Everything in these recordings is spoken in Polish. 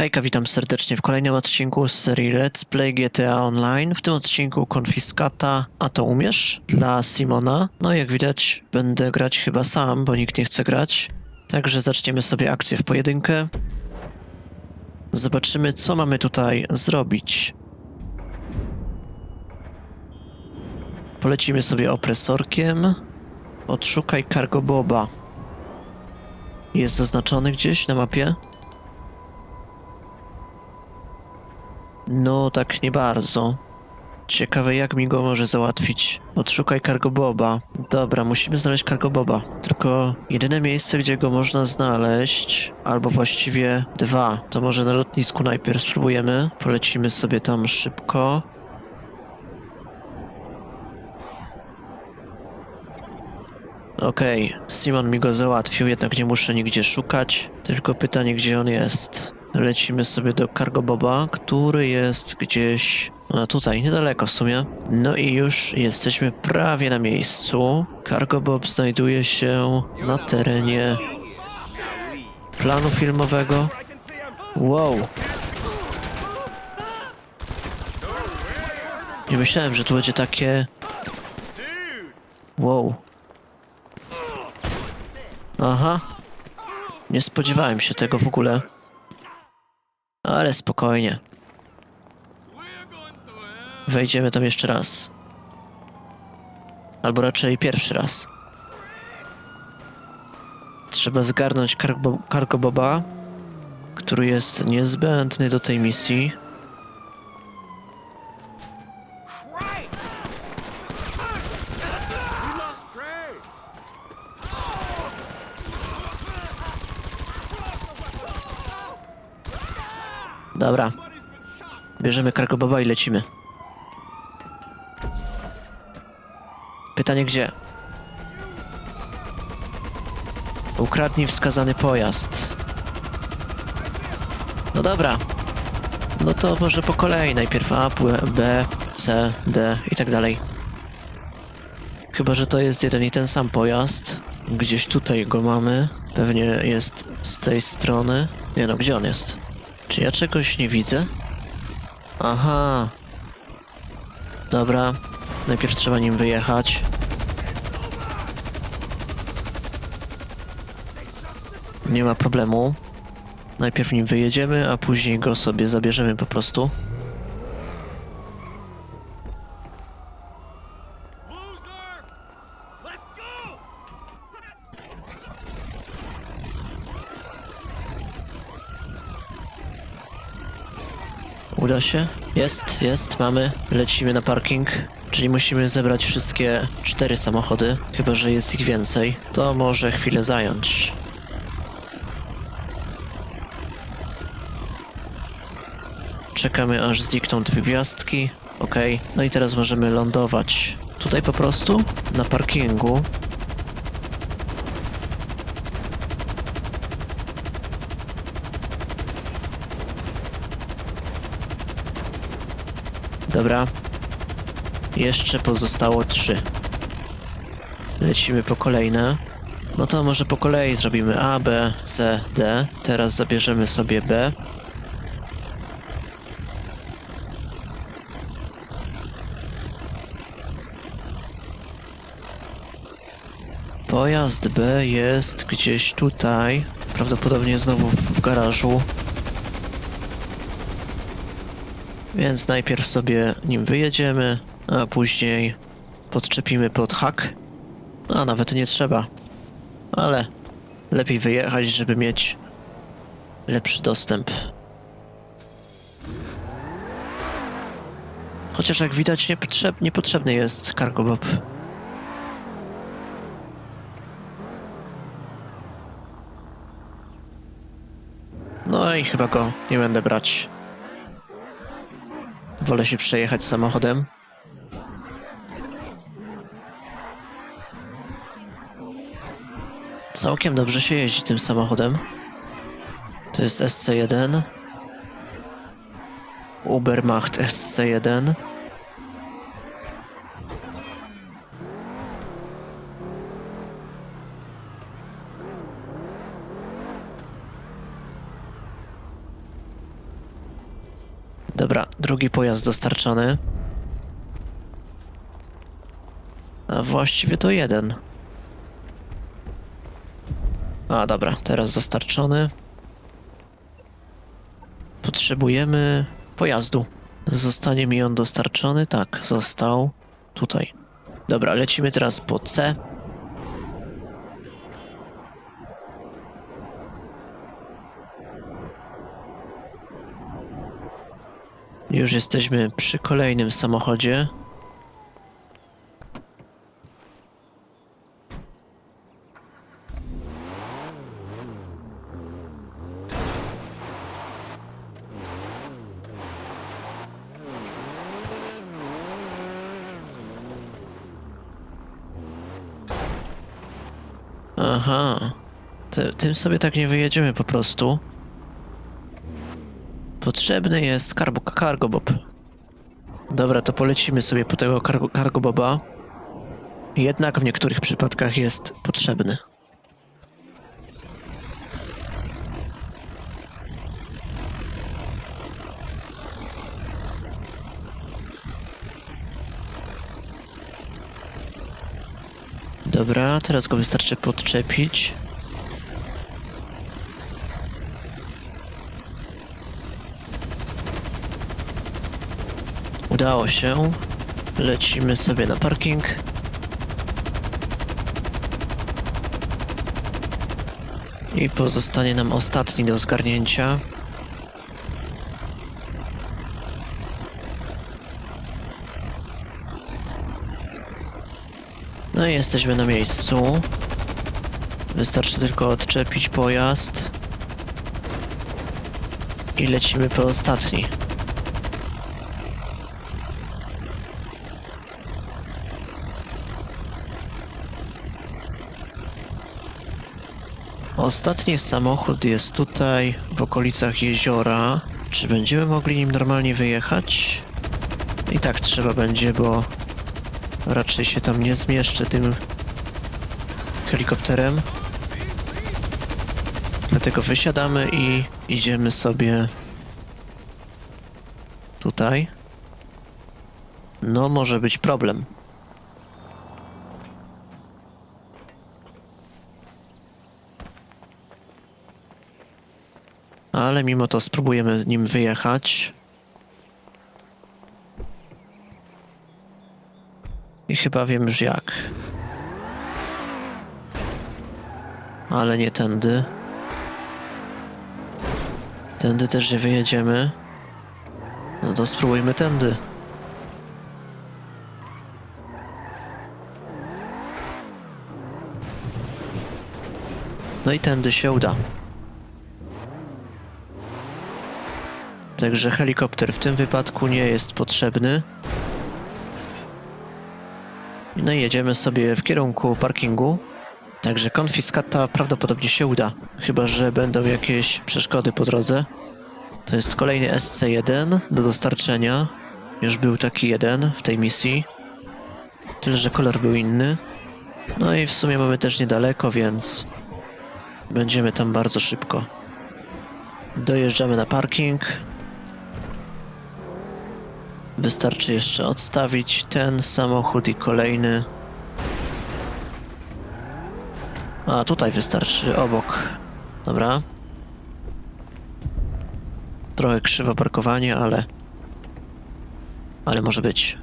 Hejka, witam serdecznie w kolejnym odcinku z serii Let's Play GTA Online. W tym odcinku konfiskata, a to umiesz? Dla Simona. No jak widać będę grać chyba sam, bo nikt nie chce grać. Także zaczniemy sobie akcję w pojedynkę. Zobaczymy co mamy tutaj zrobić. Polecimy sobie opresorkiem. Odszukaj Cargo Boba. Jest zaznaczony gdzieś na mapie? No, tak nie bardzo. Ciekawe, jak mi go może załatwić. Odszukaj Cargo Boba. Dobra, musimy znaleźć Cargo Boba. Tylko jedyne miejsce, gdzie go można znaleźć, albo właściwie dwa, to może na lotnisku najpierw spróbujemy. Polecimy sobie tam szybko. Okej, Simon mi go załatwił, jednak nie muszę nigdzie szukać. Tylko pytanie, gdzie on jest. Lecimy sobie do Cargo Boba, który jest gdzieś a tutaj, niedaleko w sumie. No i już jesteśmy prawie na miejscu. Cargo Bob znajduje się na terenie planu filmowego. Wow. Nie myślałem, że tu będzie takie... Wow. Aha. Nie spodziewałem się tego w ogóle. Ale spokojnie. Wejdziemy tam jeszcze raz. Albo raczej pierwszy raz. Trzeba zgarnąć Cargo, Cargo Boba, który jest niezbędny do tej misji. Dobra. Bierzemy Cargo Boba i lecimy. Pytanie gdzie? Ukradnij wskazany pojazd. No dobra. No to może po kolei. Najpierw A, B, C, D i tak dalej. Chyba, że to jest jeden i ten sam pojazd. Gdzieś tutaj go mamy. Pewnie jest z tej strony. Nie no, gdzie on jest? Czy ja czegoś nie widzę? Aha. Dobra. Najpierw trzeba nim wyjechać. Nie ma problemu. Najpierw nim wyjedziemy, a później go sobie zabierzemy po prostu. Uda się? Jest, jest, mamy. Lecimy na parking. Czyli musimy zebrać wszystkie cztery samochody, chyba że jest ich więcej. To może chwilę zająć. Czekamy aż znikną dwie gwiazdki. Ok, no i teraz możemy lądować tutaj po prostu, na parkingu. Dobra. Jeszcze pozostało trzy. Lecimy po kolejne. No to może po kolei zrobimy A, B, C, D. Teraz zabierzemy sobie B. Pojazd B jest gdzieś tutaj. Prawdopodobnie znowu w, garażu. Więc najpierw sobie nim wyjedziemy, a później podczepimy pod hak. A nawet nie trzeba. Ale lepiej wyjechać, żeby mieć lepszy dostęp. Chociaż jak widać niepotrzeb, niepotrzebny jest Cargo Bob. No i chyba go nie będę brać. Wolę się przejechać samochodem. Całkiem dobrze się jeździ tym samochodem. To jest SC1. Ubermacht SC1. Dobra, drugi pojazd dostarczony. A właściwie to jeden. A dobra, teraz dostarczony. Potrzebujemy pojazdu. Zostanie mi on dostarczony? Tak, został. Tutaj. Dobra, lecimy teraz po C. Już jesteśmy przy kolejnym samochodzie. Aha. Ty, tym sobie tak nie wyjedziemy po prostu. Potrzebny jest karbo, cargo bob. Dobra, to polecimy sobie po tego cargo, cargo boba. Jednak w niektórych przypadkach jest potrzebny. Dobra, teraz go wystarczy podczepić. Udało się. Lecimy sobie na parking. I pozostanie nam ostatni do zgarnięcia. No i jesteśmy na miejscu. Wystarczy tylko odczepić pojazd. I lecimy po ostatni. Ostatni samochód jest tutaj, w okolicach jeziora. Czy będziemy mogli nim normalnie wyjechać? I tak trzeba będzie, bo raczej się tam nie zmieszczę tym helikopterem. Dlatego wysiadamy i idziemy sobie tutaj. No, może być problem. Ale mimo to spróbujemy nim wyjechać. I chyba wiem już jak. Ale nie tędy. Tędy też nie wyjedziemy. No to spróbujmy tędy. No i tędy się uda. Także helikopter w tym wypadku nie jest potrzebny. No i jedziemy sobie w kierunku parkingu. Także konfiskata prawdopodobnie się uda. Chyba, że będą jakieś przeszkody po drodze. To jest kolejny SC1 do dostarczenia. Już był taki jeden w tej misji. Tyle, że kolor był inny. No i w sumie mamy też niedaleko, więc będziemy tam bardzo szybko. Dojeżdżamy na parking. Wystarczy jeszcze odstawić ten samochód i kolejny. A tutaj wystarczy obok. Dobra. Trochę krzywo parkowanie, ale. Ale może być.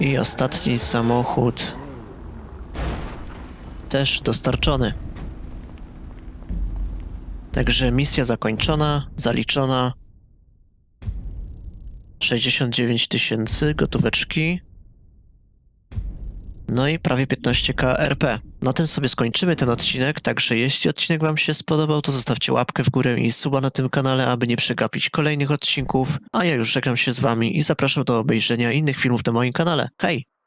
I ostatni samochód. Też dostarczony. Także misja zakończona, zaliczona. 69 tysięcy gotóweczki. No i prawie 15k RP. Na tym sobie skończymy ten odcinek, także jeśli odcinek wam się spodobał, to zostawcie łapkę w górę i suba na tym kanale, aby nie przegapić kolejnych odcinków. A ja już żegnam się z wami i zapraszam do obejrzenia innych filmów na moim kanale. Hej!